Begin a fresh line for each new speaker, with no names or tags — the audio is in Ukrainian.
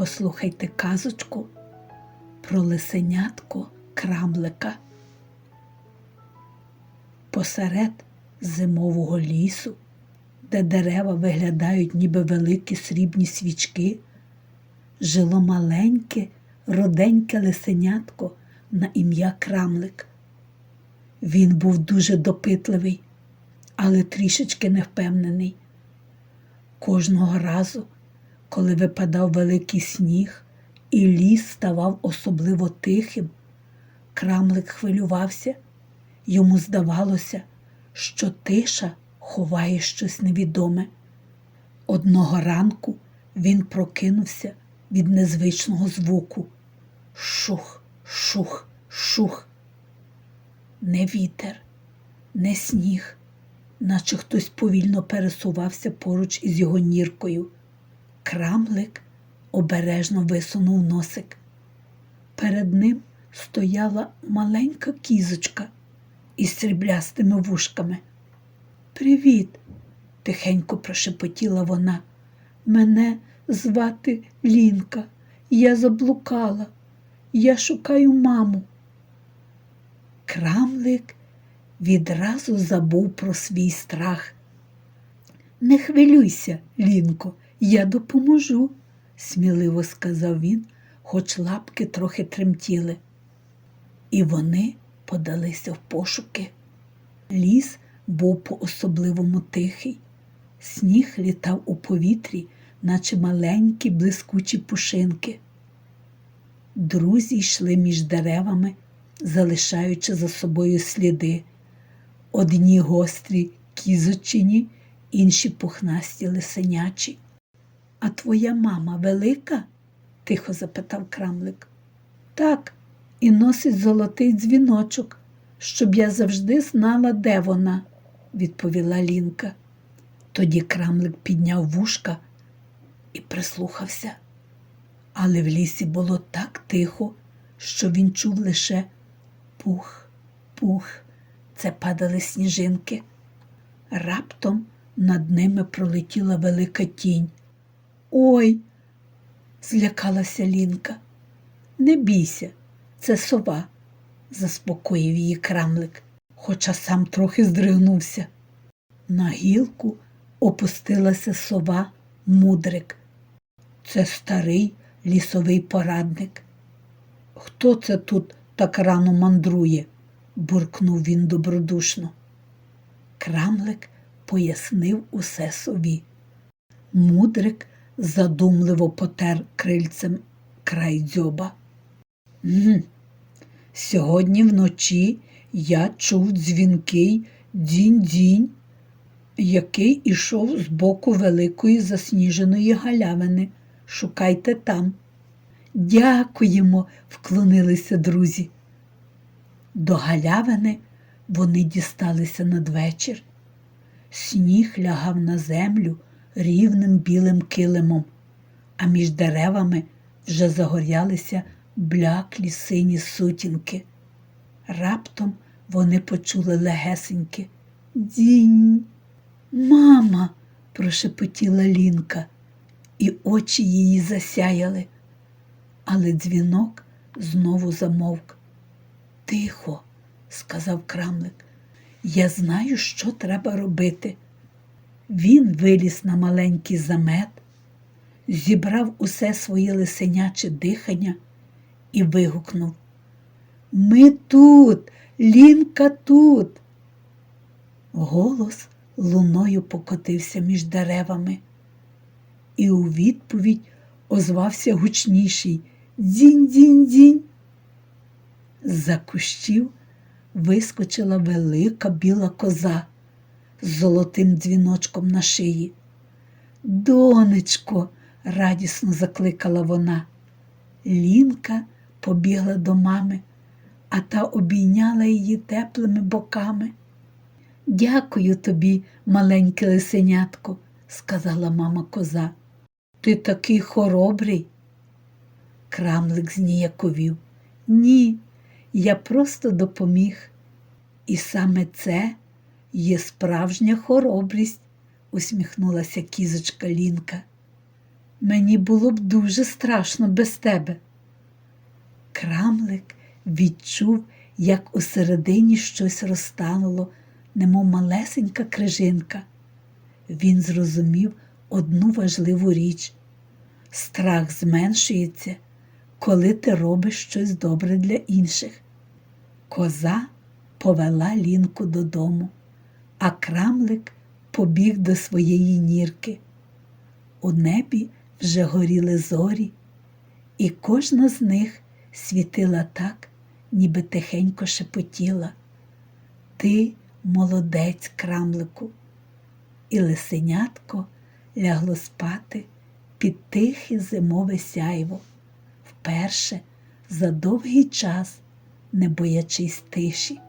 Послухайте казочку про лисенятко крамлика. Посеред зимового лісу, де дерева виглядають ніби великі срібні свічки, жило маленьке, роденьке лисенятко на ім'я Крамлик. Він був дуже допитливий, але трішечки невпевнений. Кожного разу, коли випадав великий сніг і ліс ставав особливо тихим, крамлик хвилювався. Йому здавалося, що тиша ховає щось невідоме. Одного ранку він прокинувся від незвичного звуку. Шух, шух, шух. Не вітер, не сніг, наче хтось повільно пересувався поруч із його ніркою. Крамлик обережно висунув носик. Перед ним стояла маленька кізочка із сріблястими вушками. Привіт, тихенько прошепотіла вона. Мене звати Лінка. Я заблукала. Я шукаю маму. Крамлик відразу забув про свій страх. Не хвилюйся, Лінко, я допоможу, сміливо сказав він, хоч лапки трохи тремтіли. І вони подалися в пошуки. Ліс був по-особливому тихий. Сніг літав у повітрі, наче маленькі блискучі пушинки. Друзі йшли між деревами, залишаючи за собою сліди. Одні гострі кізочині, інші пухнасті лисенячі. А твоя мама велика? тихо запитав крамлик. Так, і носить золотий дзвіночок, щоб я завжди знала, де вона, відповіла Лінка. Тоді крамлик підняв вушка і прислухався. Але в лісі було так тихо, що він чув лише пух, пух, це падали сніжинки. Раптом над ними пролетіла велика тінь. Ой, злякалася Лінка. Не бійся, це сова, заспокоїв її крамлик, хоча сам трохи здригнувся. На гілку опустилася сова мудрик. Це старий лісовий порадник. Хто це тут так рано мандрує? буркнув він добродушно. Крамлик пояснив усе сові. Мудрик задумливо потер крильцем край дзьоба. «М, Сьогодні вночі я чув дзвінкий дзінь-дзінь, який ішов з боку великої засніженої галявини. Шукайте там. Дякуємо, вклонилися друзі. До галявини вони дісталися надвечір. Сніг лягав на землю рівним білим килимом, а між деревами вже загорялися бляклі сині сутінки. Раптом вони почули легесеньке Дінь. Мама, прошепотіла Лінка, і очі її засяяли. Але дзвінок знову замовк. Тихо, сказав крамлик, я знаю, що треба робити. Він виліз на маленький замет, зібрав усе своє лисеняче дихання і вигукнув Ми тут, Лінка тут. Голос луною покотився між деревами, і у відповідь озвався гучніший дзінь-дзінь-дзінь. З-за кущів вискочила велика біла коза з золотим дзвіночком на шиї. Донечко, радісно закликала вона. Лінка побігла до мами, а та обійняла її теплими боками. Дякую тобі, маленьке лисенятко, сказала мама коза. Ти такий хоробрий. Крамлик зніяковів. Ні, я просто допоміг. І саме це є справжня хоробрість, усміхнулася кізочка Лінка. Мені було б дуже страшно без тебе. Крамлик відчув, як усередині щось розтануло, немов малесенька крижинка. Він зрозумів одну важливу річ страх зменшується, коли ти робиш щось добре для інших. Коза повела лінку додому, а крамлик побіг до своєї нірки. У небі вже горіли зорі, і кожна з них світила так, ніби тихенько шепотіла. Ти молодець, крамлику. І лисенятко лягло спати під тихе зимове сяйво, вперше за довгий час не боячись тиші.